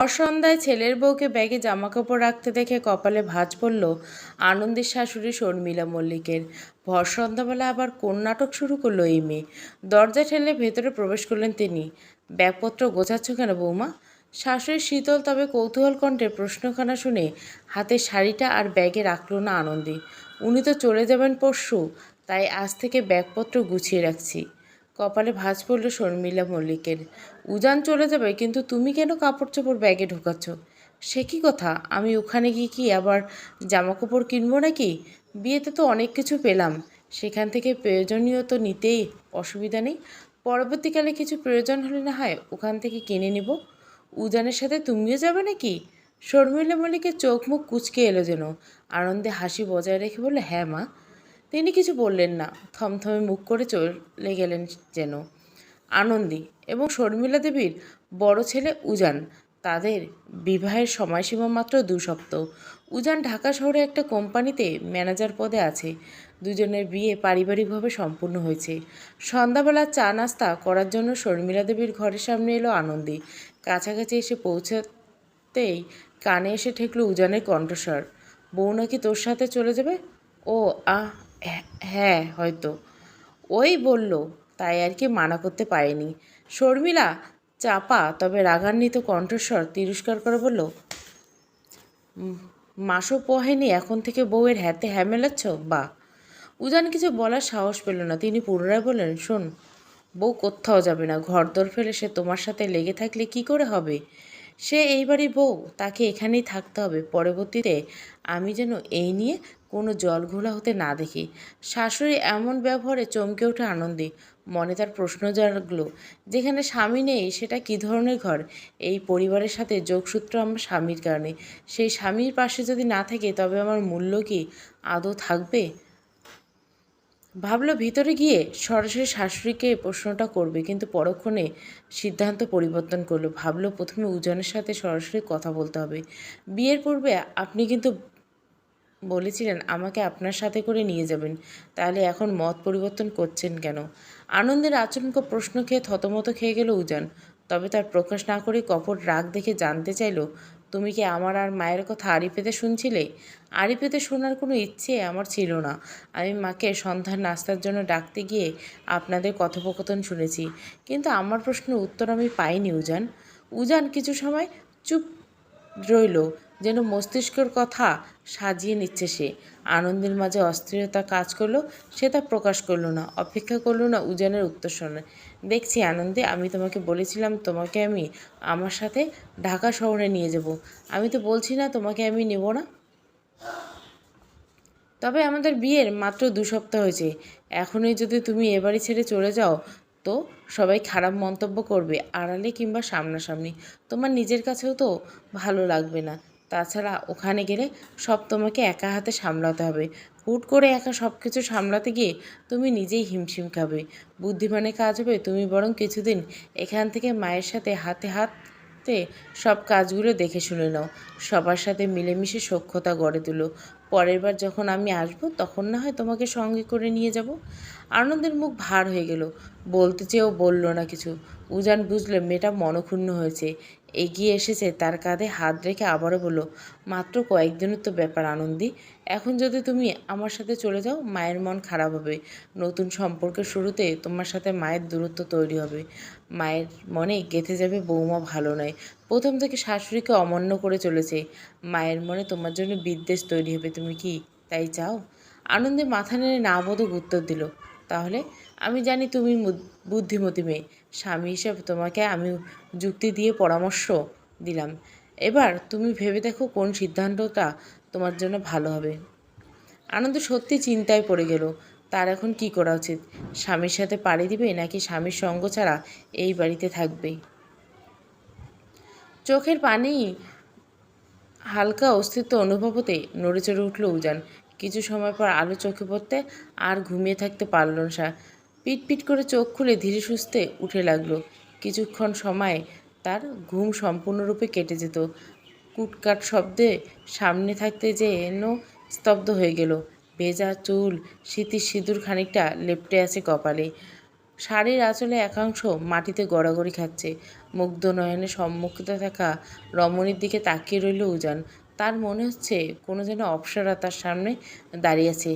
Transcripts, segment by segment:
অসন্ধ্যায় ছেলের বউকে ব্যাগে জামাকাপড় রাখতে দেখে কপালে ভাঁজ পড়ল আনন্দের শাশুড়ি শর্মিলা মল্লিকের। ভর সন্ধ্যাবেলা আবার কোন নাটক শুরু করল এই মেয়ে? দরজা ঠেলে ভেতরে প্রবেশ করলেন তিনি। ব্যাগপত্র গোছাচ্ছ কেন বৌমা? শাশুড়ির শীতল তবে কৌতূহল কণ্ঠে প্রশ্নখানা শুনে হাতে শাড়িটা আর ব্যাগে রাখল না আনন্দে। উনি তো চলে যাবেন পরশু, তাই আজ থেকে ব্যাগপত্র গুছিয়ে রাখছি। কপালে ভাঁজ পড়ল শর্মিলা মল্লিকের। উজান চলে যাবে, কিন্তু তুমি কেন কাপড় চোপড় ব্যাগে ঢোকাচ্ছ? সে কি কথা? আমি ওখানে গিয়ে কি আবার জামা কাপড় কিনবো নাকি? বিয়েতে তো অনেক কিছু পেলাম। সেখান থেকে প্রয়োজনীয় তো নিতেই অসুবিধা নেই। পরবর্তীকালে কিছু প্রয়োজন হলে না হয় ওখান থেকে কিনে নিব। উজানের সাথে তুমিও যাবে নাকি? শর্মিলা মল্লিকের চোখ মুখ কুচকে এলো যেন। আনন্দে হাসি বজায় রেখে বললে হ্যাঁ মা। তিনি কিছু বললেন না। থমথমে মুখ করে চলে গেলেন যেন। আনন্দী এবং শর্মিলা দেবীর বড় ছেলে উজান। তাদের বিবাহের সময়সীমা মাত্র দু সপ্তাহ। উজান ঢাকা শহরে একটা কোম্পানিতে ম্যানেজার পদে আছে। দুজনের বিয়ে পারিবারিকভাবে সম্পূর্ণ হয়েছে। সন্ধ্যাবেলা চা নাস্তা করার জন্য শর্মিলা দেবীর ঘরের সামনে এলো আনন্দী। কাছাকাছি এসে পৌঁছাতেই কানে এসে ঠেকলো উজানের কণ্ঠস্বর। বউ নাকি তোর সাথে চলে যাবে? ও আহ হ্যাঁ, হ্যাঁ হয়তো। ওই বলল তাই আর কি মানা করতে পারেনি। শর্মিলা চাপা তবে রাগান্বিত কণ্ঠস্বর তিরস্কার করে বলল "উম, মাসও পোহেনি এখন থেকে বউয়ের হাতে হ্যামেলাচ্ছ বা উজান কিছু বলার সাহস পেল না। তিনি পুনরায় বললেন শোন বউ কোথাও যাবে না ঘরদোর ফেলে সে তোমার সাথে লেগে থাকলে কি করে হবে? সে এই বাড়ির বউ, তাকে এখানেই থাকতে হবে। পরবর্তীতে আমি যেন এই নিয়ে কোনো জল ঘোলা হতে না দেখি। শাশুড়ি এমন ব্যবহারে চমকে ওঠে আনন্দে। মনে তার প্রশ্ন জাগলো, যেখানে স্বামী নেই, সেটা কী ধরনের ঘর? এই পরিবারের সাথে যোগসূত্র আমার স্বামীর কারণে। সেই স্বামীর পাশে যদি না থাকে, তবে আমার মূল্য কি আদৌ থাকবে? ভাবলো ভিতরে গিয়ে সরাসরি শাশুড়িকে প্রশ্নটা করবে, কিন্তু পরক্ষণে সিদ্ধান্ত পরিবর্তন করল। ভাবলো প্রথমে উজানের সাথে সরাসরি কথা বলতে হবে। বিয়ের পূর্বে আপনি কিন্তু বলেছিলেন আমাকে আপনার সাথে করে নিয়ে যাবেন, তাহলে এখন মত পরিবর্তন করছেন কেন? আনন্দের আচমক প্রশ্ন খেয়ে থতমত খেয়ে গেল উজান। তবে তার প্রকাশ না করে কপট রাগ দেখে জানতে চাইলো তুমি কি আমার আর মায়ের কথা আড়ি পেতে শুনছিলে? আড়ি পেতে শোনার কোনো ইচ্ছে আমার ছিল না। আমি মাকে সন্ধ্যার নাস্তার জন্য ডাকতে গিয়ে আপনাদের কথোপকথন শুনেছি। কিন্তু আমার প্রশ্নের উত্তর আমি পাইনি, উজান। উজান কিছু সময় চুপ রইল। যেন মস্তিষ্কের কথা সাজিয়ে নিচ্ছে সে। আনন্দের মাঝে অস্থিরতা কাজ করল, সে তা প্রকাশ করল না, অপেক্ষা করল না উজানের উত্তর শোনে দেখছি আনন্দে, আমি তোমাকে বলেছিলাম তোমাকে আমি আমার সাথে ঢাকা শহরে নিয়ে যাব। আমি তো বলছি না তোমাকে আমি নেব না। তবে আমাদের বিয়ের মাত্র দু সপ্তাহ হয়েছে। এখনই যদি তুমি এ বাড়ি ছেড়ে চলে যাও, তো সবাই খারাপ মন্তব্য করবে আড়ালে কিংবা সামনাসামনি। তোমার নিজের কাছেও তো ভালো লাগবে না। তাছাড়া ওখানে গেলে সব তোমাকে একা হাতে সামলাতে হবে। হুট করে একা সব কিছু সামলাতে গিয়ে তুমি নিজেই হিমশিম খাবে। বুদ্ধিমানের কাজ হবে তুমি বরং কিছুদিন এখান থেকে মায়ের সাথে হাতে হাতে সব কাজগুলো দেখে শুনে নাও। সবার সাথে মিলেমিশে সখ্যতা গড়ে তুলো। পরের বার যখন আমি আসব, তখন না হয় তোমাকে সঙ্গে করে নিয়ে যাব। আনন্দের মুখ ভার হয়ে গেল। বলতে চেয়েও বলল না কিছু। উজান বুঝলে, মেয়েটা মনক্ষুণ্ণ হয়েছে। এগিয়ে এসেছে, তার কাঁধে হাত রেখে আবারও বলল, মাত্র কয়েকদিনের তো ব্যাপার আনন্দি। এখন যদি তুমি আমার সাথে চলে যাও, মায়ের মন খারাপ হবে। নতুন সম্পর্কের শুরুতে তোমার সাথে মায়ের দূরত্ব তৈরি হবে। মায়ের মনে গেঁথে যাবে বৌমা ভালো নয়। প্রথম থেকে শাশুড়িকে অমান্য করে চলেছে। মায়ের মনে তোমার জন্য বিদ্বেষ তৈরি হবে, তুমি কি তাই চাও? আনন্দে মাথা নেড়ে না বোধক উত্তর দিল, তাহলে আমি জানি তুমি বুদ্ধিমতী মেয়ে। স্বামী হিসেবে তোমাকে আমি যুক্তি দিয়ে পরামর্শ দিলাম। এবার তুমি ভেবে দেখো কোন সিদ্ধান্তটা তোমার জন্য ভালো হবে। আনন্দ সত্যি চিন্তায় পড়ে গেল। তার এখন কি করা উচিত? স্বামীর সাথে পাড়ি দিবে নাকি স্বামীর সঙ্গ ছাড়া এই বাড়িতে থাকবে? চোখের পানি হালকা অস্তিত্ব অনুভব হতে নড়ে চড়ে উঠল উজান। কিছু সময় পর আলো চোখে পড়তে আর ঘুমিয়ে থাকতে পারল না সে। পিট পিট করে চোখ খুলে ধীরে সুস্থে উঠে লাগল। কিছুক্ষণ সময় তার ঘুম সম্পূর্ণরূপে কেটে যেত। কুটকাট শব্দে সামনে থাকতে যেন স্তব্ধ হয়ে গেল। ভেজা চুল স্মৃতির সিঁদুর খানিকটা লেপটে আছে কপালে। শাড়ির আঁচলে একাংশ মাটিতে গড়াগড়ি খাচ্ছে। মুগ্ধ নয়নে সম্মুখে থাকা রমণীর দিকে তাকিয়ে রইল উজান। তার মনে হচ্ছে কোনো যেন অপসরা তার সামনে দাঁড়িয়েছে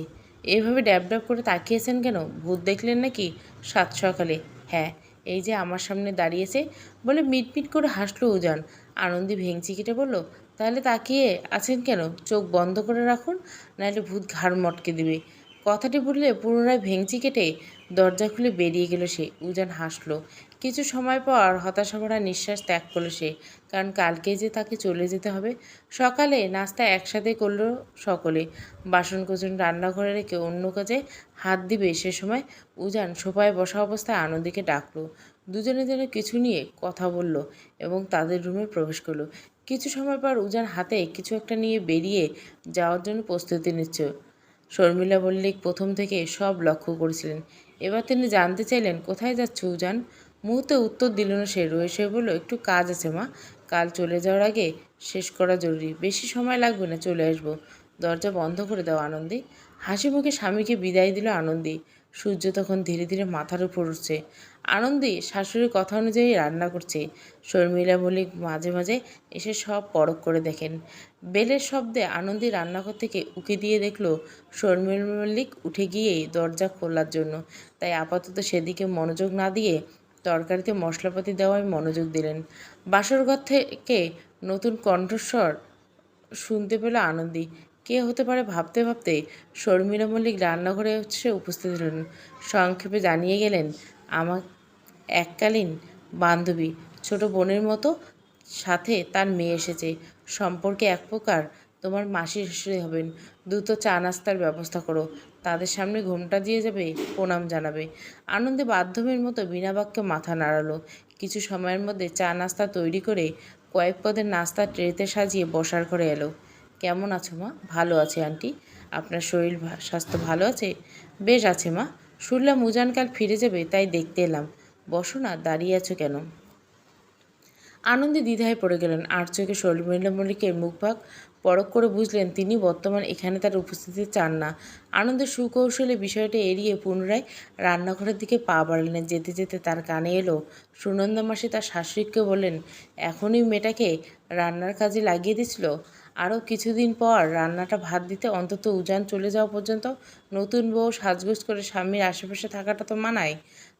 এভাবে ড্যাব ড্যাব করে তাকিয়েছেন কেন? ভূত দেখলেন নাকি? সাত সকালে। হ্যাঁ এই যে আমার সামনে দাঁড়িয়েছে বলে মিটমিট করে হাসলো উজান। আনন্দী ভেঙচি কেটে বলল তাহলে তাকিয়ে আছেন কেন? চোখ বন্ধ করে রাখুন, নাহলে ভূত ঘাড় মটকে দিবে। কথাটি বললে পুনরায় ভেঙচি কেটে দরজা খুলে বেরিয়ে গেল সে। উজান হাসলো। কিছু সময় পর হতাশা ভরা নিঃশ্বাস ত্যাগ করল সে, কারণ কালকে যে তাকে চলে যেতে হবে, সকালে নাস্তা একসাথে করল সকলে। বাসন কোচন রান্নাঘরে রেখে অন্য কাজে হাত দিবে সে সময় উজান সোফায় বসা অবস্থায় আনন্দীকে ডাকলো। দুজনে যেন কিছু নিয়ে কথা বলল এবং তাদের রুমে প্রবেশ করল। কিছু সময় পর উজান হাতে কিছু একটা নিয়ে বেরিয়ে যাওয়ার জন্য প্রস্তুতি নিচ্ছ। শর্মিলা মল্লিক প্রথম থেকে সব লক্ষ্য করেছিলেন। এবার তিনি জানতে চাইলেন, কোথায় যাচ্ছে উজান? মুহূর্তে উত্তর দিল না সে। রয়ে সে বলল, একটু কাজ আছে মা। কাল চলে যাওয়ার আগে শেষ করা জরুরি। বেশি সময় লাগবে না, চলে আসব। দরজা বন্ধ করে দাও, আনন্দী। হাসি মুখে স্বামীকে বিদায় দিল আনন্দী। সূর্য তখন ধীরে ধীরে মাথার উপর উঠছে। আনন্দী শাশুড়ির কথা অনুযায়ী রান্না করছে। শর্মিলা মল্লিক মাঝে মাঝে এসে সব পরখ করে দেখেন। বেলের শব্দে আনন্দী রান্নাঘর থেকে উকি দিয়ে দেখল, শর্মিলা মল্লিক উঠে গিয়েই দরজা খোলার জন্য। তাই আপাতত সেদিকে মনোযোগ না দিয়ে তরকারিতে মশলাপাতি দেওয়ায় মনোযোগ দিলেন। বাসরঘর থেকে নতুন কণ্ঠস্বর শুনতে পেল আনন্দী। কে হতে পারে ভাবতে ভাবতে শর্মিলা মল্লিক রান্নাঘরে এসে উপস্থিত হলেন। সংক্ষেপে জানিয়ে গেলেন আমার এককালীন বান্ধবী, ছোট বোনের মতো সাথে তার মেয়ে এসেছে। সম্পর্কে এক প্রকার তোমার মাসি শাশুড়ি হবেন। দ্রুত চা নাস্তার ব্যবস্থা করো। তাদের সামনে ঘোমটা দিয়ে যাবে, প্রণাম জানাবে। আনন্দে বাধ্যমের মতো বিনা বাক্যে মাথা নাড়ালো। কিছু সময়ের মধ্যে চা নাস্তা তৈরি করে কয়েক পদের নাস্তা ট্রেতে সাজিয়ে বসার ঘরে এলো। কেমন আছো মা? ভালো আছে আন্টি। আপনার শরীর স্বাস্থ্য ভালো আছে? বেশ আছে মা। শুনলাম উজান কাল ফিরে যাবে, তাই দেখতে এলাম। বসো না, দাঁড়িয়ে আছো কেন? আনন্দে দ্বিধায় পড়ে গেলেন। আর চোখে শর্মিলা মল্লিকের মুখভাগ পরখ করে বুঝলেন, তিনি বর্তমান এখানে তার উপস্থিতি চান না। আনন্দের সুকৌশলে বিষয়টি এড়িয়ে পুনরায় রান্নাঘরের দিকে পা বাড়লেন। যেতে যেতে তার কানে এলো, সুনন্দা মাসি তার শাশুড়িকে বললেন, এখনই মেয়েটাকে রান্নার কাজে লাগিয়ে দিছিল আরও কিছুদিন পর রান্নাটা ভাত দিতে অন্তত উজান চলে যাওয়া পর্যন্ত নতুন বউ সাজগোজ করে স্বামীর আশেপাশে থাকাটা তো মানায়।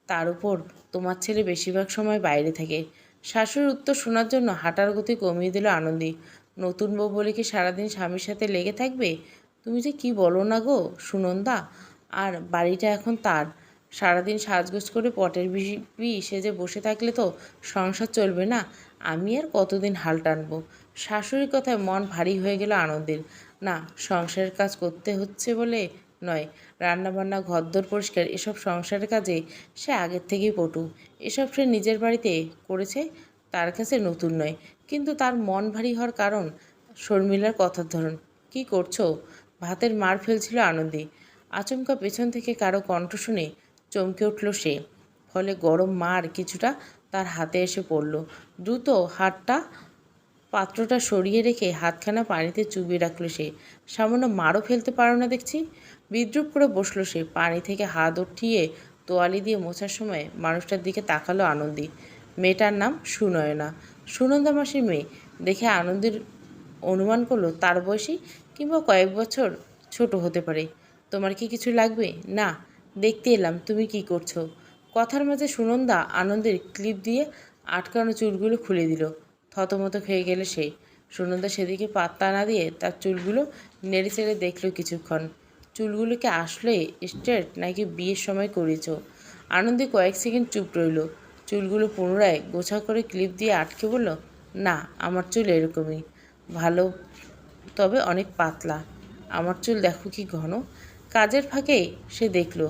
তার উপর তোমার ছেলে বেশিরভাগ সময় বাইরে থাকে। শাশুড়ির উত্তর শোনার জন্য হাঁটার গতি কমিয়ে দিল আনন্দী। নতুন বউ বলে কি সারাদিন স্বামীর সাথে লেগে থাকবে? তুমি যে কি বলো না গো, সুনন্দা? আর বাড়িটা এখন তার। সারাদিন সাজগোজ করে পটের বিবি সেজে বসে থাকলে তো সংসার চলবে না। আমি আর কতদিন হাল টানবো? শাশুড়ির কথায় মন ভারী হয়ে গেল আনন্দের। না, সংসারের কাজ করতে হচ্ছে বলে নয়। রান্নাবান্না, ঘরদোর পরিষ্কার, এসব সংসারের কাজে সে আগের থেকেই পটু। এসব সে নিজের বাড়িতে করেছে, তার কাছে নতুন নয়। কিন্তু তার মন ভারী হওয়ার কারণ শর্মিলার কথার ধরন। কি করছ? ভাতের মার ফেলছিল আনন্দে। আচমকা পেছন থেকে কারও কণ্ঠ শুনে চমকে উঠল সে। ফলে গরম মার কিছুটা তার হাতে এসে পড়ল। দ্রুত হাতটা, পাত্রটা সরিয়ে রেখে হাতখানা পানিতে চুবিয়ে রাখল সে। সামান্য মারও ফেলতে পারো না দেখছি। বিদ্রুপ করে বসল সে। পানি থেকে হাত উঠিয়ে তোয়ালি দিয়ে মোছার সময় মানুষটার দিকে তাকালো আনন্দী। মেয়েটার নাম সুনয়না। সুনন্দা মাসির মেয়ে। দেখে আনন্দের অনুমান করল, তার বয়সী কিংবা কয়েক বছর ছোট হতে পারে। তোমার কি কিছু লাগবে? না, দেখতে এলাম। তুমি কি করছ? কথার মাঝে সুনন্দা আনন্দের ক্লিপ দিয়ে আটকানো চুলগুলো খুলে দিল। থতমত খেয়ে গেলে সে। সুনন্দা সেদিকে পাত্তা না দিয়ে তার চুলগুলো নেড়ে চেড়ে দেখল কিছুক্ষণ। চুলগুলোকে আসলে স্ট্রেট নাকি বিয়ের সময় করেছ? আনন্দে কয়েক সেকেন্ড চুপ রইল। চুলগুলো পুনরায় গোছা করে ক্লিপ দিয়ে আটকে বলল, না, আমার চুল এরকমই। ভালো, তবে অনেক পাতলা। আমার চুল দেখো কি ঘন। কাজের ফাঁকে সে দেখল,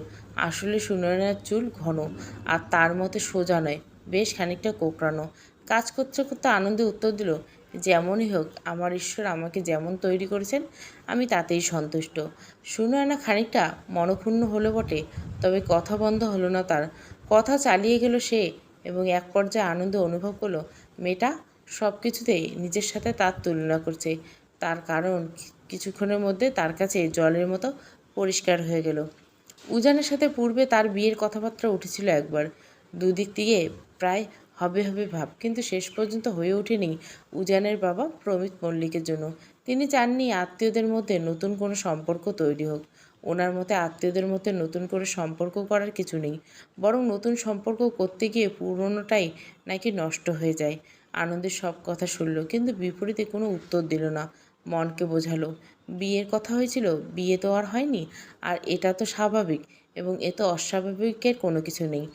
আসলে সুনয়নার চুল ঘন, আর তার মতে সোজা নয়, বেশ খানিকটা কোকড়ানো। কাজ করতে করতে আনন্দে উত্তর দিল যেমনই হোক, আমার ঈশ্বর আমাকে যেমন তৈরি করেছেন, আমি তাতেই সন্তুষ্ট। সুনয়না খানিকটা মনক্ষুণ্ণ হলো বটে, তবে কথা বন্ধ হলো না তার। কথা চালিয়ে গেল সে এবং এক পর্যায়ে আনন্দ অনুভব করল, মেয়েটা সব কিছুতেই নিজের সাথে তার তুলনা করছে। তার কারণ কিছুক্ষণের মধ্যে তার কাছে জলের মতো পরিষ্কার হয়ে গেল। উজানের সাথে পূর্বে তার বিয়ের কথাবার্তা উঠেছিল একবার। দুদিক দিয়ে প্রায় হবে হবে ভাব। কিন্তু শেষ পর্যন্ত হয়ে ওঠেনি উজানের বাবা প্রমিত মল্লিকের জন্য। তিনি চাননি আত্মীয়দের মধ্যে নতুন কোনো সম্পর্ক তৈরি হোক। ওনার মতে আত্মীয়দের মধ্যে নতুন করে সম্পর্ক করার কিছু নেই। বরং নতুন সম্পর্ক করতে গিয়ে পুরনোটাই নাকি নষ্ট হয়ে যায়। আনন্দের সব কথা শুনল কিন্তু বিপরীতে কোনো উত্তর দিল না। মনকে বোঝালো, বিয়ের কথা হয়েছিল, বিয়ে তো আর হয়নি। আর এটা তো স্বাভাবিক এবং এ তো অস্বাভাবিকের কোনো কিছু নেই।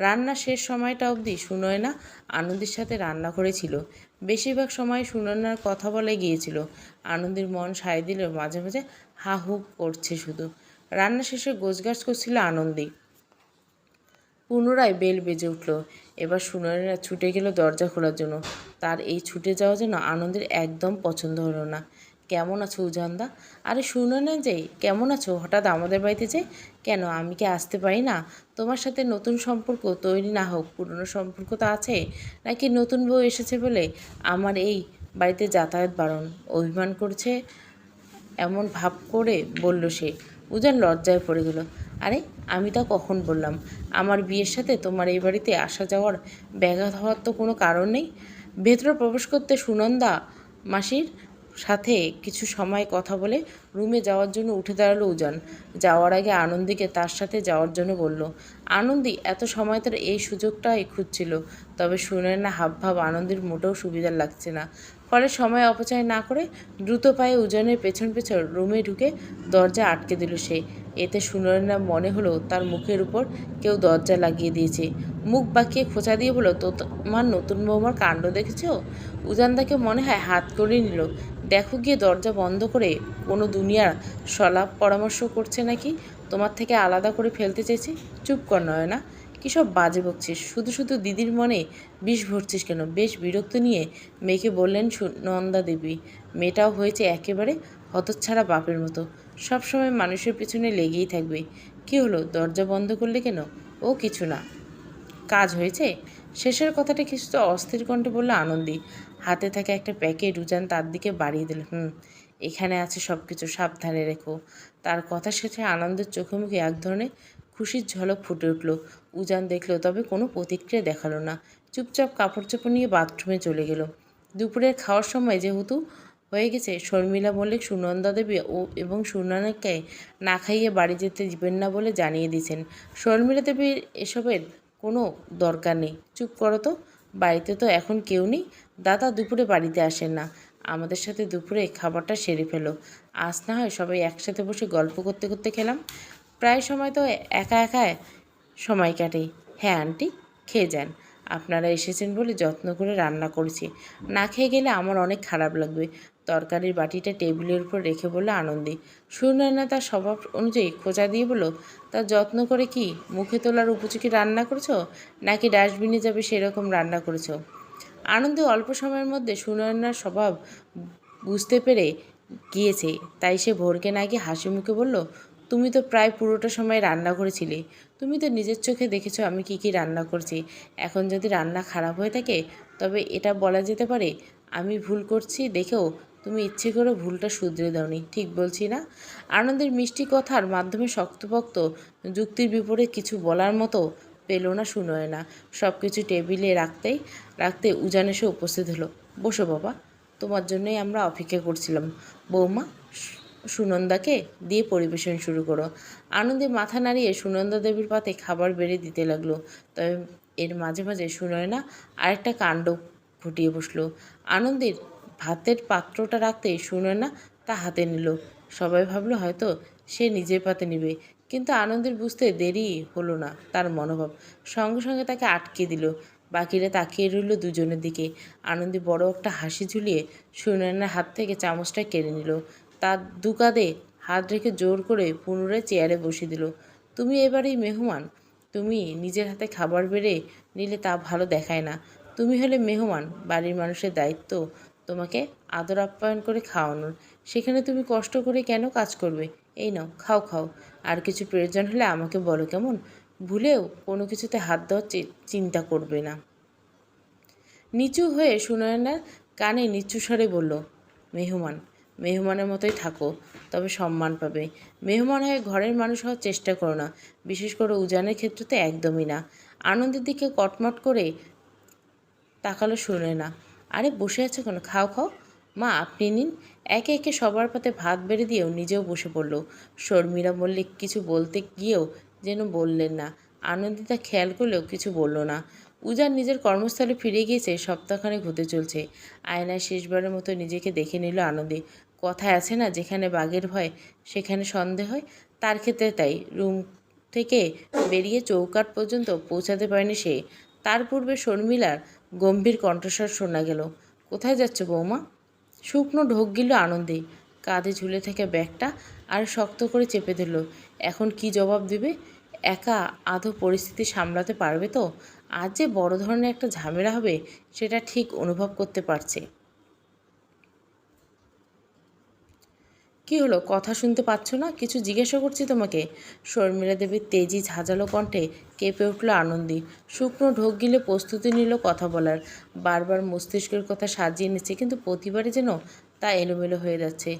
রান্না শেষ সময়টা অবধি সুনয়না আনন্দের সাথে রান্না করেছিল। বেশিরভাগ সময় সুনয়নার কথা বলে গিয়েছিল। আনন্দের মন সায় দিলে মাঝে মাঝে হা হু করছে শুধু। রান্না শেষে গোছগাছ করছিল আনন্দে। পুনরায় বেল বেজে উঠল। এবার সুনয়না ছুটে গেল দরজা খোলার জন্য। তার এই ছুটে যাওয়া যেন আনন্দের একদম পছন্দ হলো না। কেমন আছো উজানদা? আরে শুনো না যে, কেমন আছো? হঠাৎ আমাদের বাড়িতে যে? কেন? আমি কি আসতে পারি না? তোমার সাথে নতুন সম্পর্ক তৈরি না হোক, পুরনো সম্পর্ক তো আছে, নাকি নতুন বউ এসেছে বলে আমার এই বাড়িতে যাতায়াত বারণ, অভিমান করছে? এমন ভাব করে বলল সে। উজান লজ্জায় পড়ে গেল। আরে, আমি তা কখন বললাম? আমার বিয়ের সাথে তোমার এই বাড়িতে আসা যাওয়ার ব্যাঘাত হওয়ার তো কোনো কারণ নেই? ভেতরে প্রবেশ করতে সুনন্দা মাসির সাথে কিছু সময় কথা বলে রুমে যাওয়ার জন্য উঠে দাঁড়াল উজান। যাওয়ার আগে আনন্দীকে তার সাথে যাওয়ার জন্য বলল, আনন্দী, এত সময় তার এই সুযোগটাই খুঁজছিল। তবে শুনে না, হাবভাব আনন্দের মোটেও সুবিধার লাগছে না। ফলে সময় অপচয় না করে দ্রুত পায়ে উজানের পেছন পেছন রুমে ঢুকে দরজা আটকে দিল সে। এতে সুনয়না মনে হলো তার মুখের উপর কেউ দরজা লাগিয়ে দিয়েছে। মুখ বাঁকিয়ে খোঁচা দিয়ে বলো তো তোমার নতুন বৌমার কাণ্ড দেখেছ? উজানদাকে মনে হয় হাত করে নিল। দেখো গিয়ে দরজা বন্ধ করে কোনো দুনিয়ার সলাপ পরামর্শ করছে নাকি? তোমার থেকে আলাদা করে ফেলতে চাইছে চুপ কর নয় না কী সব বাজে বকছিস? শুধু শুধু দিদির মনে বিষ ভরছিস কেন? বেশ বিরক্ত নিয়ে মেয়েকে বললেন নন্দা দেবী। মেয়েটাও হয়েছে একেবারে হতচ্ছাড়া বাপের মতো। সবসময় মানুষের পেছনে লেগেই থাকবে। কি হলো? দরজা বন্ধ করলে কেন? ও কিছু না। কাজ হয়েছে? শেষের কথাটা কিছুটা অস্থির কণ্ঠে বলল আনন্দী। হাতে থাকা একটা প্যাকেট, উজান তার দিকে বাড়িয়ে দিল, হুম, এখানে আছে সব কিছু সাবধানে রেখো। তার কথা শেষে আনন্দের চোখে মুখে এক ধরনের খুশির ঝলক ফুটে উঠল। উজান দেখল, তবে কোনো প্রতিক্রিয়া দেখাল না। চুপচাপ কাপড় চোপড় নিয়ে বাথরুমে চলে গেল। দুপুরের খাওয়ার সময় যেহেতু হয়ে গেছে, শর্মিলা মল্লিক সুনন্দা দেবী ও এবং সুনয়নাকে না খাইয়ে বাড়ি যেতে দিবেন না বলে জানিয়ে দিয়েছেন। শর্মিলা দেবীর এসবের কোনো দরকার নেই। চুপ করো তো, বাড়িতে তো এখন কেউ নেই। দাদা দুপুরে বাড়িতে আসেন না। আমাদের সাথে দুপুরে খাবারটা সেরে ফেলো। আজ না হয় সবাই একসাথে বসে গল্প করতে করতে খেলাম। প্রায় সময় তো একা একা সময় কাটে। হ্যাঁ আন্টি, খেয়ে যান। আপনারা এসেছেন বলে যত্ন করে রান্না করেছি। না খেয়ে গেলে আমার অনেক খারাপ লাগবে। তরকারির বাটিটা টেবিলের উপর রেখে বলল আনন্দী। সুনয়না তার স্বভাব অনুযায়ী খোঁজা দিয়ে বলল তার যত্ন করে কি? মুখে তোলার উপযোগী রান্না করেছ? নাকি ডাস্টবিনে যাবে সেরকম রান্না করেছ? আনন্দে অল্প সময়ের মধ্যে সুনয়নার স্বভাব বুঝতে পেরে গিয়েছে। তাই সে ভোরকে না গিয়ে হাসি মুখে বলল, তুমি তো প্রায় পুরোটা সময় রান্না করেছিলে। তুমি তো নিজের চোখে দেখেছ আমি কি কি রান্না করছি। এখন যদি রান্না খারাপ হয়ে থাকে, তবে এটা বলা যেতে পারে, আমি ভুল করছি দেখেও তুমি ইচ্ছে করে ভুলটা শুধরে দাওনি। ঠিক বলছি না? আনন্দের মিষ্টি কথার মাধ্যমে শক্তপোক্ত যুক্তির বিপরীত কিছু বলার মতো পেল না, শুনোয় না। সব কিছু টেবিলে রাখতেই রাখতে উজান এসে উপস্থিত হলো। বসো বাবা, তোমার জন্যই আমরা অপেক্ষা করছিলাম। বৌমা, সুনন্দাকে দিয়ে পরিবেশন শুরু করো। আনন্দে মাথা নাড়িয়ে সুনন্দা দেবীর পাতে খাবার বেড়ে দিতে লাগল। তবে এর মাঝে মাঝে সুনয়না আরেকটা কাণ্ড ঘটিয়ে বসল। আনন্দের ভাতের পাত্রটা রাখতেই সুনয়না তা হাতে নিল। সবাই ভাবলো হয়তো সে নিজের পাতে নিবে। কিন্তু আনন্দের বুঝতে দেরি হলো না তার মনোভাব। সঙ্গে সঙ্গে তাকে আটকে দিল। বাকিরা তাকিয়ে রইল দুজনের দিকে। আনন্দে বড় একটা হাসি ঝুলিয়ে সুনয়নার হাত থেকে চামচটা কেড়ে নিল। তার দুকাদে হাত রেখে জোর করে পুনরায় চেয়ারে বসিয়ে দিল। তুমি এবারেই মেহমান। তুমি নিজের হাতে খাবার বেড়ে নিলে তা ভালো দেখায় না। তুমি হলে মেহমান। বাড়ির মানুষের দায়িত্ব তোমাকে আদর আপ্যায়ন করে খাওয়ানোর। সেখানে তুমি কষ্ট করে কেন কাজ করবে? এই নাও, খাও খাও। আর কিছু প্রয়োজন হলে আমাকে বলো কেমন? ভুলেও কোনো কিছুতে হাত দেওয়ার চিন্তা করবে না। নিচু হয়ে সুনয়নার কানে নিচু স্বরে বলল, মেহমান, মেহমানের মতোই থাকো, তবে সম্মান পাবে। মেহমান হয়ে ঘরের মানুষ হওয়ার চেষ্টা করো না। বিশেষ করে উজানের ক্ষেত্রে তো একদমই না। আনন্দের দিকে কটমট করে তাকালো শুনে না আরে, বসে আছে কেন? খাও খাও। মা, আপনি নিন। একে একে সবার পাতে ভাত বেড়ে দিয়েও নিজেও বসে পড়ল। শর্মিলা মল্লিক কিছু বলতে গিয়েও যেন বললেন না। আনন্দিতা খেয়াল করলেও কিছু বলল না। উজান নিজের কর্মস্থলে ফিরে গিয়েছে, সপ্তাহখানেক হতে চলছে। আয়নায় শেষবারের মতো নিজেকে দেখে নিল আনন্দে। কথায় আছে না, যেখানে বাঘের ভয়, সেখানে সন্দেহ হয়। তার ক্ষেত্রে তাই। রুম থেকে বেরিয়ে চৌকাট পর্যন্ত পৌঁছাতে পারেনি সে। তার পূর্বে শর্মিলার গম্ভীর কণ্ঠস্বর শোনা গেল। কোথায় যাচ্ছ বৌমা? শুকনো ঢোক গিল আনন্দে। কাঁধে ঝুলে থেকে ব্যাগটা আর শক্ত করে চেপে ধরল। এখন কি জবাব দিবে? একা আধো পরিস্থিতি সামলাতে পারবে তো? আজ যে বড় ধরনের একটা ঝামেলা হবে, সেটা ঠিক অনুভব করতে পারছে। কি হলো? কথা শুনতে পাচ্ছ না? কিছু জিজ্ঞাসা করছি তোমাকে। শর্মিলা দেবীর তেজি ঝাঁঝালো কণ্ঠে কেঁপে উঠল আনন্দী। শুকনো ঢোক গিলে প্রস্তুতি নিল কথা বলার। বারবার মস্তিষ্কের কথা সাজিয়ে নিচ্ছে, কিন্তু প্রতিবারে যেন তা এলোমেলো হয়ে যাচ্ছে।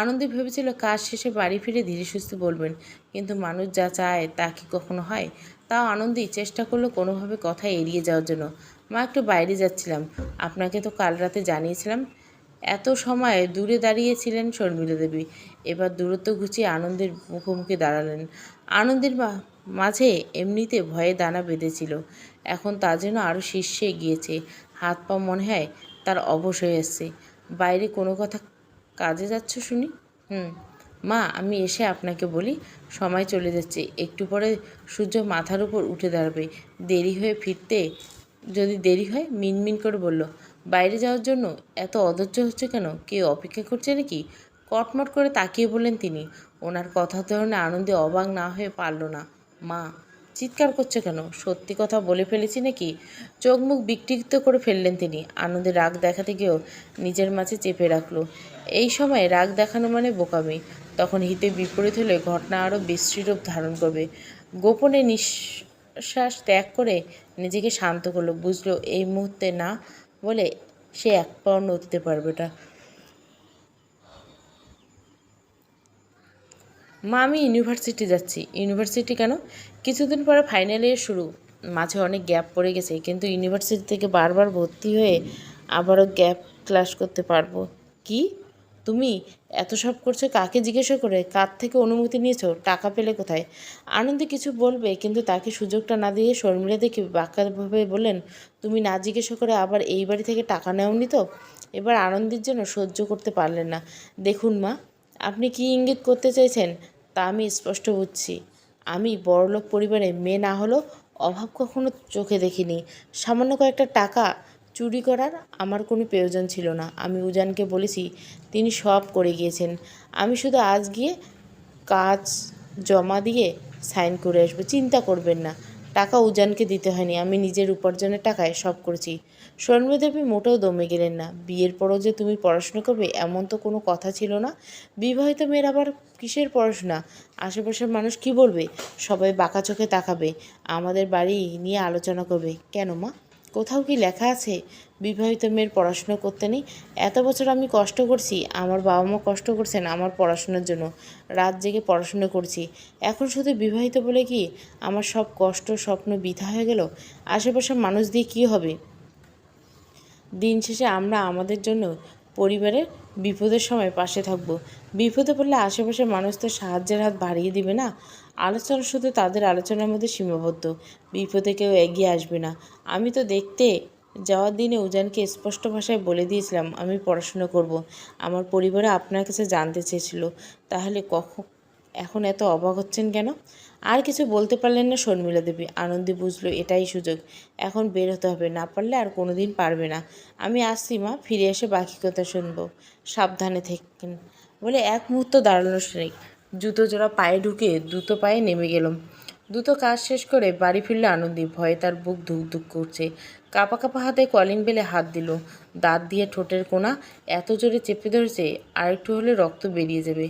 আনন্দী ভেবেছিল, কাজ শেষে বাড়ি ফিরে ধীরে সুস্থে বলবেন, কিন্তু মানুষ যা চায় তা কি কখনো হয়? তাও আনন্দী চেষ্টা করল কোনোভাবে কথা এড়িয়ে যাওয়ার জন্য। মা একটু বাইরে যাচ্ছিলাম। আপনাকে তো কাল রাতে জানিয়েছিলাম। এত সময় দূরে দাঁড়িয়েছিলেন শর্মিলা দেবী। এবার দূরত্ব ঘুচিয়ে আনন্দের মুখোমুখি দাঁড়ালেন। আনন্দের মাঝে এমনিতে ভয়ে দানা বেঁধেছিল। এখন তা যেন আরও শীর্ষে গিয়েছে হাত পা মনে হয় তার অবশ হয়ে এসছে। বাইরে কোনো কথা কাজে যাচ্ছ শুনি? হুম। মা, আমি এসে আপনাকে বলি, সময় চলে যাচ্ছে। একটু পরে সূর্য মাথার উপর উঠে দাঁড়াবে। দেরি হয়ে ফিরতে, যদি দেরি হয়, মিনমিন করে বলল বাইরে যাওয়ার জন্য এত অধৈর্য হচ্ছে কেন? কেউ অপেক্ষা করছে নাকি? কটমট করে তাকিয়ে বললেন তিনি। ওনার কথা ধরনে আনন্দে অবাক না হয়ে পারল না। মা, চিৎকার করছে কেন? সত্যি কথা বলে ফেলেছি নাকি? চোখ মুখ বিকৃত করে ফেললেন তিনি। আনন্দে রাগ দেখাতে গিয়েও নিজের মাঝে চেপে রাখল। এই সময় রাগ দেখানো মানে বোকামি। তখন হিতে বিপরীত হলে ঘটনা আরও বিশ্রী রূপ ধারণ করবে। গোপনে নিঃশ্বাস ত্যাগ করে নিজেকে শান্ত করল। বুঝলো, এই মুহূর্তে না বলে সে এক পাও নড়তে পারবে না। মা, আমি ইউনিভার্সিটি যাচ্ছি। ইউনিভার্সিটি কেন? কিছুদিন পরে ফাইনাল ইয়ার শুরু। মাঝে অনেক গ্যাপ পড়ে গেছে, কিন্তু ইউনিভার্সিটি থেকে বারবার ভর্তি হয়ে আবারও গ্যাপ ক্লাস করতে পারব। কি? তুমি এত সব করছ কাকে জিজ্ঞাসা করে? কার থেকে অনুমতি নিয়েছো? টাকা পেলে কোথায়? আনন্দে কিছু বলবে, কিন্তু তাকে সুযোগটা না দিয়ে শর্মিলা দেখে বাক্যভাবে বললেন, তুমি না জিজ্ঞাসা করে আবার এই বাড়ি থেকে টাকা নেওনি তো? এবার আনন্দের জন্য সহ্য করতে পারলেন না। দেখুন মা, আপনি কি ইঙ্গিত করতে চাইছেন তা আমি স্পষ্ট বুঝছি। আমি বড়লোক পরিবারে মেয়ে না হলেও অভাব কখনো চোখে দেখিনি। সামান্য কয়েকটা টাকা চুরি করার আমার কোনো প্রয়োজন ছিল না। আমি উজানকে বলেছি, তিনি সব করে গিয়েছেন। আমি শুধু আজ গিয়ে কাজ জমা দিয়ে সাইন করে আসব। চিন্তা করবেন না, টাকা উজানকে দিতে হয়নি। আমি নিজের উপার্জনের টাকায় সব করেছি। শর্মিদেবী মোটেও দমে গেলেন না। বিয়ের পরও যে তুমি পড়াশোনা করবে, এমন তো কোনো কথা ছিল না। বিবাহিত মেয়ের আবার কিসের পড়াশোনা? আশেপাশের মানুষ কি বলবে? সবাই বাঁকা চোখে তাকাবে। আমাদের বাড়ি নিয়ে আলোচনা করবে। কেন মা? কোথাও কি লেখা আছে? বিবাহিত মেয়ের পড়াশুনো করতে নেই। এত বছর আমি কষ্ট করছি, আমার বাবা মা কষ্ট করছেন আমার পড়াশোনার জন্য। রাত জেগে পড়াশুনো করছি। এখন শুধু বিবাহিত বলে কি আমার সব কষ্ট, স্বপ্ন বৃথা হয়ে গেল? আশেপাশের মানুষ দিয়ে কী হবে? দিন শেষে আমরা আমাদের জন্য পরিবারের বিপদের সময় পাশে থাকব। বিপদে পড়লে আশেপাশের মানুষ তো সাহায্যের হাত বাড়িয়ে দিবে না? আলোচনা শুধু তাদের আলোচনার মধ্যে সীমাবদ্ধ। বিপদে কেউ এগিয়ে আসবে না। আমি তো দেখতে যাওয়ার দিনে উজানকে স্পষ্ট ভাষায় বলে দিয়েছিলাম, আমি পড়াশোনা করব। আমার পরিবারে আপনার কাছে জানতে চেয়েছিল। তাহলে কখন এখন এত অবাক হচ্ছেন কেন? আর কিছু বলতে পারলেন না শর্মিলা দেবী। আনন্দে বুঝলো, এটাই সুযোগ। এখন বের হতে হবে, না পারলে আর কোনো দিন পারবে না। আমি আসছি, মা। ফিরে এসে বাকি কথা শুনব। সাবধানে থেকেন। বলে এক মুহূর্ত দাঁড়ানো শ্রেণি জুতো জোড়া পায়ে ঢুকে দ্রুত পায়ে নেমে গেলাম। দ্রুত কাজ শেষ করে বাড়ি ফিরলে আনন্দী। ভয়ে তার বুক ধুক ধুক করছে। কাপা কাপা হাতে কলিং বেলে হাত দিল। দাঁত দিয়ে ঠোঁটের কোণা এত জোরে চেপে ধরেছে আর একটু হলে রক্ত বেরিয়ে যাবে।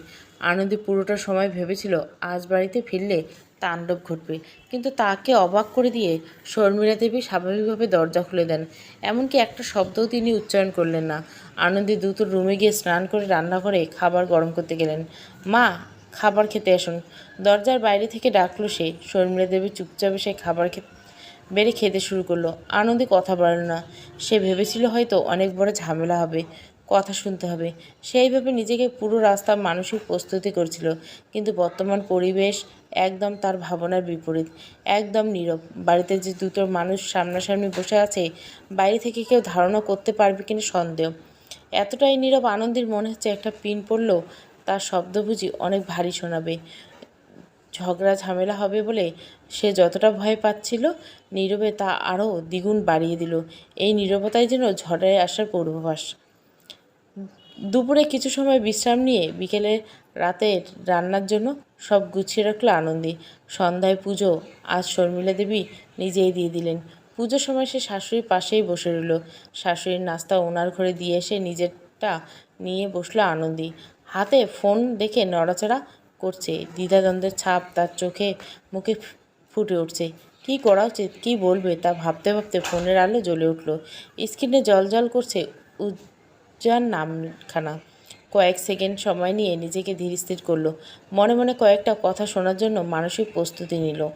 আনন্দী পুরোটা সময় ভেবেছিল, আজ বাড়িতে ফিরলে তাণ্ডব ঘটবে। কিন্তু তাকে অবাক করে দিয়ে শর্মিলা দেবী স্বাভাবিকভাবে দরজা খুলে দেন। এমনকি একটা শব্দও তিনি উচ্চারণ করলেন না। আনন্দে দ্রুত রুমে গিয়ে স্নান করে রান্না করে খাবার গরম করতে গেলেন। মা, খাবার খেতে আসুন। দরজার বাইরে থেকে ডাকলো সে। শর্মিলা দেবী চুপচাপ এসে খাবার খেতে বেড়ে খেতে শুরু করল। আনন্দে কথা বাড়ল না। সে ভেবেছিল হয়তো অনেক বড় ঝামেলা হবে। কথা শুনতে হবে। সেইভাবে নিজেকে পুরো রাস্তা মানসিক প্রস্তুতি করছিল। কিন্তু বর্তমান পরিবেশ একদম তার ভাবনার বিপরীত। একদম নীরব। বাড়িতে যে দুটো মানুষ সামনাসামনি বসে আছে, বাইরে থেকে কেউ ধারণা করতে পারবে কিনা সন্দেহ। এতটাই নীরব আনন্দের মনে হচ্ছে একটা পিন পড়লেও তার শব্দ বুঝি অনেক ভারী শোনাবে। ঝগড়া ঝামেলা হবে বলে সে যতটা ভয় পাচ্ছিল, নীরবে তা আরও দ্বিগুণ বাড়িয়ে দিল। এই নীরবতাই যেন ঝড়ের আসার পূর্বাভাস। দুপুরে কিছু সময় বিশ্রাম নিয়ে বিকেলে রাতের রান্নার জন্য সব গুছিয়ে রাখল আনন্দী। সন্ধ্যায় পুজো, আজ শর্মিলা দেবী নিজেই দিয়ে দিলেন। পুজোর সময় সে শাশুড়ির পাশেই বসে রইল। শাশুড়ির নাস্তা ওনার ঘরে দিয়ে এসে নিজেরটা নিয়ে বসল আনন্দী। হাতে ফোন দেখে নড়াচড়া করছে। দ্বিধাদ্বন্দ্বের ছাপ তার চোখে, মুখে ফুটে উঠছে। কী করা উচিত? কী বলবে? তা ভাবতে ভাবতে ফোনের আলো জ্বলে উঠল। স্ক্রিনে জল জল করছে উজ্জার নামখানা। কয়েক সেকেন্ড সময় নিয়ে নিজেকে ধীর স্থির করল। মনে মনে কয়েকটা কথা শোনার জন্য মানসিক প্রস্তুতি নিল।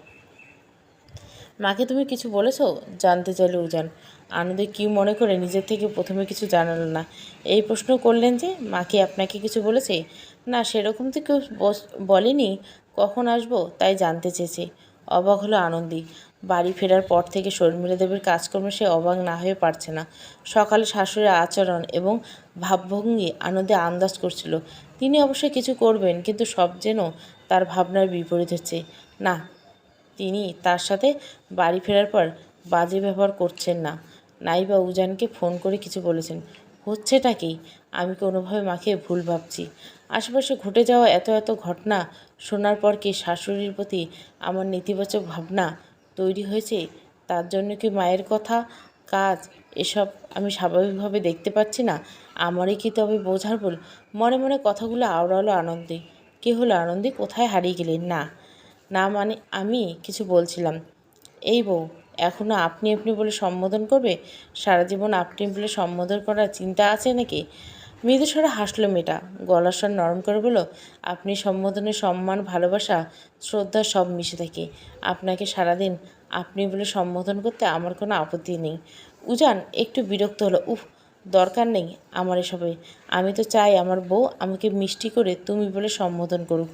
মাকে তুমি কিছু বলেছ? জানতে চাইল উজান। আনন্দে কি মনে করে নিজের থেকে প্রথমে কিছু জানালো না। এই প্রশ্ন করলেন যে, মা আপনাকে কিছু বলেছে? না, সেরকম তো কেউ বলেনি। কখন আসব তাই জানতে চেয়েছে। অবাক হলো আনন্দী। বাড়ি ফেরার পর থেকে শর্মিলা দেবীর কাজকর্মে সে অবাক না হয়ে পারছে না। সকালে শাশুড়ির আচরণ এবং ভাবভঙ্গি আনন্দে আন্দাজ করছিল। তিনি অবশ্যই কিছু করবেন, কিন্তু সব যেন তার ভাবনার বিপরীত হচ্ছে। না, তিনি তার সাথে বাড়ি ফেরার পর বাজে ব্যবহার করছেন না। নাইবা উজানকে ফোন করে কিছু বলেছেন। হচ্ছেটা কি? আমি কোনোভাবে মাকে ভুল ভাবছি? আশেপাশে ঘটে যাওয়া এত এত ঘটনা শোনার পর কি শাশুড়ির প্রতি আমার নেতিবাচক ভাবনা তৈরি হয়েছে, তার জন্য কি মায়ের কথা? কাজ, এসব আমি স্বাভাবিকভাবে দেখতে পাচ্ছি না। আমারই কি তবে বোঝার ভুল? মনে মনে কথাগুলো আওড়ালো আনন্দে। কে হলো আনন্দে? কোথায় হারিয়ে গেলেন? না না মানে আমি কিছু বলছিলাম। এই বউ এখনও আপনি আপনি বলে সম্বোধন করবে? সারা জীবন আপনি বলে সম্বোধন করার চিন্তা আছে নাকি? মৃদুস্বরে হাসলো মেয়েটা। গলার স্বর নরম করে বলল, আপনি সম্বোধনে সম্মান, ভালোবাসা, শ্রদ্ধা সব মিশে থাকে। আপনাকে সারাদিন আপনি বলে সম্বোধন করতে আমার কোনো আপত্তি নেই। উজান, একটু বিরক্ত হলো। উফ, দরকার নেই আমার এসবে। আমি তো চাই আমার বউ আমাকে মিষ্টি করে তুমি বলে সম্বোধন করুক।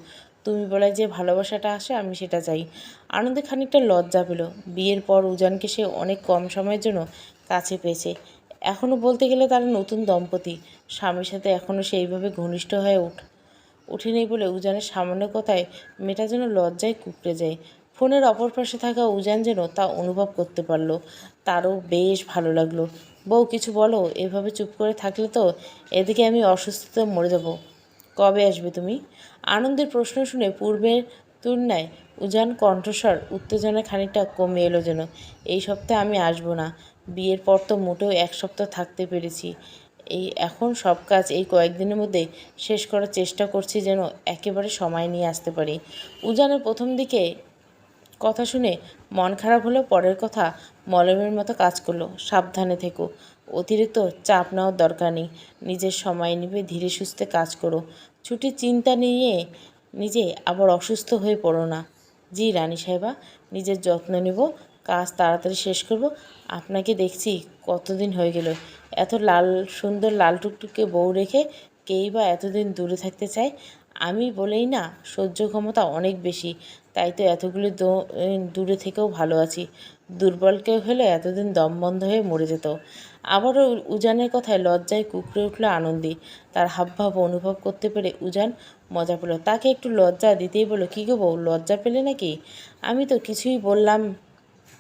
তুমি বলে যে ভালোবাসাটা আসে, আমি সেটা চাই। আনন্দে খানিকটা লজ্জা পেল। বিয়ের পর উজানকে সে অনেক কম সময়ের জন্য কাছে পেয়েছে। এখনও বলতে গেলে তারা নতুন দম্পতি। স্বামীর সাথে এখনও সেইভাবে ঘনিষ্ঠ হয়ে উঠ ওঠেনি বলে উজানের সামান্য কথায় মেয়েটা যেন লজ্জায় কুকড়ে যায়। ফোনের অপর পাশে থাকা উজান যেন তা অনুভব করতে পারল। তারও বেশ ভালো লাগল। বউ, কিছু বলো? এভাবে চুপ করে থাকলে তো এদিকে আমি অসুস্থতা মরে যাব। কবে আসবে তুমি? আনন্দের প্রশ্ন শুনে পূর্বের তুলনায় উজান কণ্ঠস্বর উত্তেজনা খানিকটা কমে এলো যেন। এই সপ্তাহে আমি আসব না। বিয়ের পর তো মোটেও এক সপ্তাহ থাকতে পেরেছি। এই এখন সব কাজ এই কয়েকদিনের মধ্যে শেষ করার চেষ্টা করছি যেন একেবারে সময় নিয়ে আসতে পারি। উজানের প্রথম দিকে কথা শুনে মন খারাপ হলেও পরের কথা মলমের মতো কাজ করল। সাবধানে থেকো। অতিরিক্ত চাপ নেওয়ার দরকার নেই। নিজের সময় নিবে, ধীরে সুস্থে কাজ করো। ছুটির চিন্তা নিয়ে নিজে আবার অসুস্থ হয়ে পড়ো না। জি রানী সাহেবা, নিজের যত্ন নেব। কাজ তাড়াতাড়ি শেষ করব। আপনাকে দেখছি কতদিন হয়ে গেল। এত লাল, সুন্দর লাল টুকটুকে বউ রেখে কেই বা এতদিন দূরে থাকতে চায়? আমি বলেই না, সহ্য ক্ষমতা অনেক বেশি। তাই তো এতগুলো দূরে থেকেও ভালো আছি। দুর্বল কেউ হলে এতদিন দম বন্ধ হয়ে মরে যেত। আবারও উজানের কথায় লজ্জায় কুকড়ে উঠল আনন্দী। তার হাবভাব অনুভব করতে পেরে উজান মজা পেল। তাকে একটু লজ্জা দিতেই বলল, কী গো বউ, লজ্জা পেলে নাকি? আমি তো কিছুই বললাম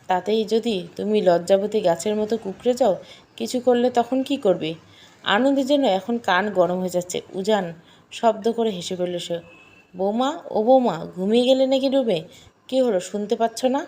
তাতেই যদি তুমি লজ্জাবতী গাছের মতো কুকড়ে যাও, কিছু করলে তখন কি করবে? আনন্দে যেন এখন কান গরম হয়ে যাচ্ছে। উজান শব্দ করে হেসে ফেলল সে। বৌমা, ও বৌমা, ঘুমিয়ে গেলে নাকি ডুবে? কী হলো, শুনতে পাচ্ছ না?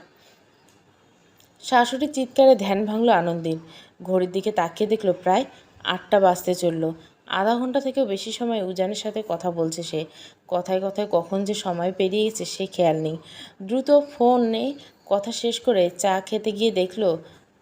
শাশুড়ির চিৎকারে ধ্যান ভাঙলো আনন্দিন ঘড়ির দিকে তাকিয়ে দেখল প্রায় আটটা বাজতে চলল। আধা ঘণ্টা থেকেও বেশি সময় উজানের সাথে কথা বলছে সে। কথায় কথায় কখন যে সময় পেরিয়ে গেছে সে খেয়াল নেই। দ্রুত ফোনে কথা শেষ করে চা খেতে গিয়ে দেখল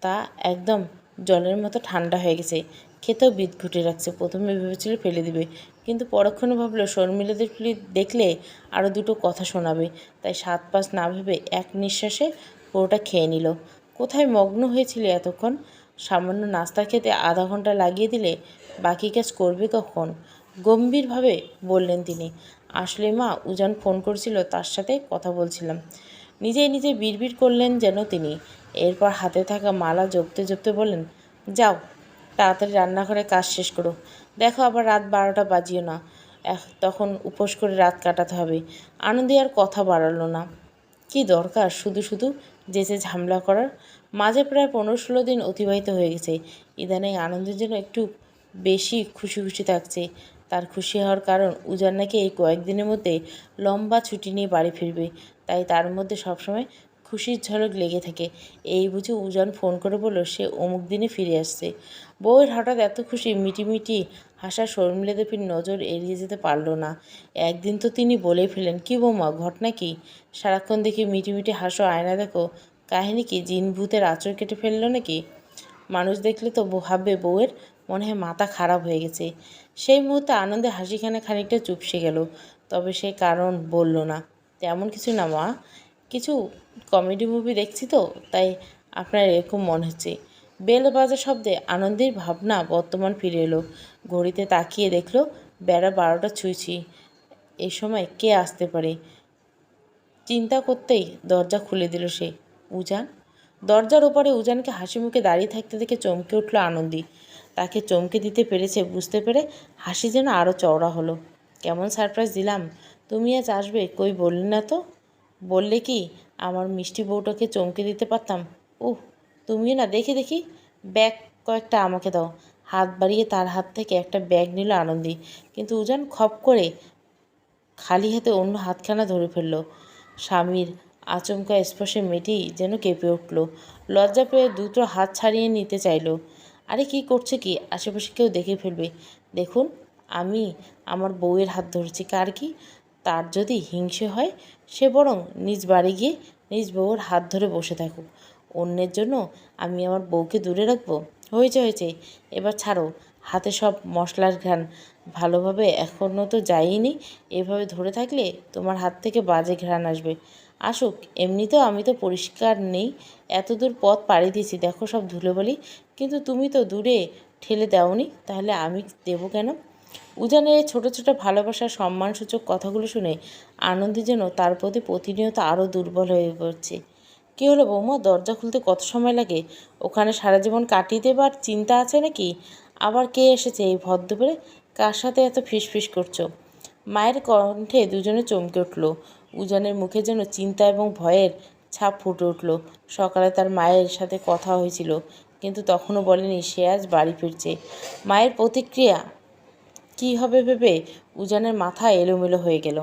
তা একদম জলের মতো ঠান্ডা হয়ে গেছে। খেতেও বিদ ঘুটে রাখছে। প্রথমে ভেবেছিল ফেলে দিবে। কিন্তু পরক্ষণে ভাবলো, শর্মিলাদের ফিলি দেখলে আরও দুটো কথা শোনাবে। তাই সাত পাঁচ না ভেবে এক নিঃশ্বাসে পুরোটা খেয়ে নিল। কোথায় মগ্ন হয়েছিল এতক্ষণ? সামান্য নাস্তা খেতে আধা ঘণ্টা লাগিয়ে দিলে বাকি কাজ করবে কখন? গম্ভীরভাবে বললেন তিনি। আসলে মা, উজান ফোন করেছিল, তার সাথে কথা বলছিলাম। নিজেই নিজে বিড়বিড় করলেন যেন তিনি। এরপর হাতে থাকা মালা জপতে জপতে বললেন, যাও, তাড়াতাড়ি রান্নাঘরে কাজ শেষ করো। দেখো আবার রাত বারোটা বাজিও না। তখন উপোস করে রাত কাটাতে হবে। আনন্দে আর কথা বাড়ালো না। কি দরকার শুধু শুধু যেচে ঝামেলা করার? মাঝে প্রায় পনেরো ষোলো দিন অতিবাহিত হয়ে গেছে। ইদানিং আনন্দের জন্য একটু বেশি খুশি খুশি থাকছে। তার খুশি হওয়ার কারণ উজান নাকি এই কয়েকদিনের মধ্যে লম্বা ছুটি নিয়ে বাড়ি ফিরবে। তাই তার মধ্যে সবসময় খুশির ঝলক লেগে থাকে। এই বুঝে উজান ফোন করে বলল, সে অমুক দিনে ফিরে আসছে। বউয়ের হঠাৎ এত খুশি, মিটিমিটি হাসা শর্মিলা দেবীর নজর এড়িয়ে যেতে পারল না। একদিন তো তিনি বলে ফেলেন, কি বৌমা, ঘটনা কি? সারাক্ষণ দেখি মিটিমিটি হাসো, আয়না দেখো, কাহিনী কি? জিন ভূতের আচর কেটে ফেলল নাকি? মানুষ দেখলে তো ভাববে বউয়ের মনে হয় মাথা খারাপ হয়ে গেছে। সেই মুহূর্তে আনন্দে হাসিখানে খানিকটা চুপসে গেল, তবে সে কারণ বলল না। তেমন কিছু না মা। কিছু কমেডি মুভি দেখছি তো, তাই আপনার এরকম মনে হচ্ছে। বেল বাজার শব্দে আনন্দের ভাবনা বর্তমান ফিরে এলো। ঘড়িতে তাকিয়ে দেখল বেড়া বারোটা ছুঁইছি। এই সময় কে আসতে পারে? চিন্তা করতেই দরজা খুলে দিল সে, উজান। দরজার ওপারে উজানকে হাসি মুখে দাঁড়িয়ে থাকতে দেখে চমকে উঠল আনন্দী। তাকে চমকে দিতে পেরেছে বুঝতে পেরে হাসি যেন আরও চওড়া হলো। কেমন সারপ্রাইজ দিলাম। তুমি আজ আসবে? কই বললে না তো? বললে কি, আমার মিষ্টি বউটাকে চমকে দিতে পারতাম? উহ, তুমিও না, দেখি দেখি। ব্যাগ কয়েকটা আমাকে দাও। হাত বাড়িয়ে তার হাত থেকে একটা ব্যাগ নিল আনন্দী। কিন্তু উজান খপ করে খালি হাতে অন্য হাতখানা ধরে ফেলল। স্বামীর আচমকা স্পর্শে মেয়েটি যেন কেঁপে উঠল। লজ্জা পেয়ে দুটো হাত ছাড়িয়ে নিতে চাইলো। আরে, কি করছে কি? আশেপাশে কেউ দেখে ফেলবে। দেখুন, আমি আমার বউয়ের হাত ধরেছি। কার কি? তার যদি হিংসে হয়, সে বরং নিজ বাড়ি গিয়ে নিজ বউর হাত ধরে বসে থাকুক। অন্যের জন্য আমি আমার বউকে দূরে রাখব? হয়েছে হয়েছে। এবার ছাড়ো, হাতে সব মশলার ঘ্রাণ। ভালোভাবে এখনও তো যাইনি। এভাবে ধরে থাকলে তোমার হাত থেকে বাজে ঘ্রাণ আসবে। আসুক, এমনিতেও আমি তো পরিষ্কার নেই। এত দূর পথ পাড়ি দিয়েছি। দেখো সব ধুলো বলি কিন্তু তুমি তো দূরে ঠেলে দাওনি। তাহলে আমি দেবো কেন? উজানের এই ছোটো ছোটো ভালোবাসার সম্মানসূচক কথাগুলো শুনে আনন্দী যেন তার প্রতি প্রতিনিয়ত আরও দুর্বল হয়ে পড়ছে। কী হলো বৌমা? দরজা খুলতে কত সময় লাগে? ওখানে সারা জীবন কাটিয়ে দেবার চিন্তা আছে নাকি? আবার কে এসেছে এই ভদ্রপুরে কার সাথে এত ফিসফিস করছ? মায়ের কণ্ঠে দুজনে চমকে উঠল। উজানের মুখে যেন চিন্তা এবং ভয়ের ছাপ ফুটে উঠল। সকালে তার মায়ের সাথে কথা হয়েছিল, কিন্তু তখনও বলেনি সে আজ বাড়ি ফিরছে। মায়ের প্রতিক্রিয়া কী হবে ভেবে উজানের মাথা এলোমেলো হয়ে গেল।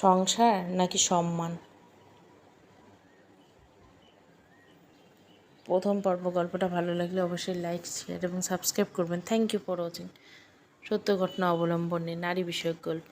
সংসার নাকি সম্মান? প্রথম পর্ব গল্পটা ভালো লাগলে অবশ্যই লাইক শেয়ার এবং সাবস্ক্রাইব করবেন। থ্যাংক ইউ ফর ওয়াচিং সত্য ঘটনা অবলম্বনে নারী বিষয়ক গল্প।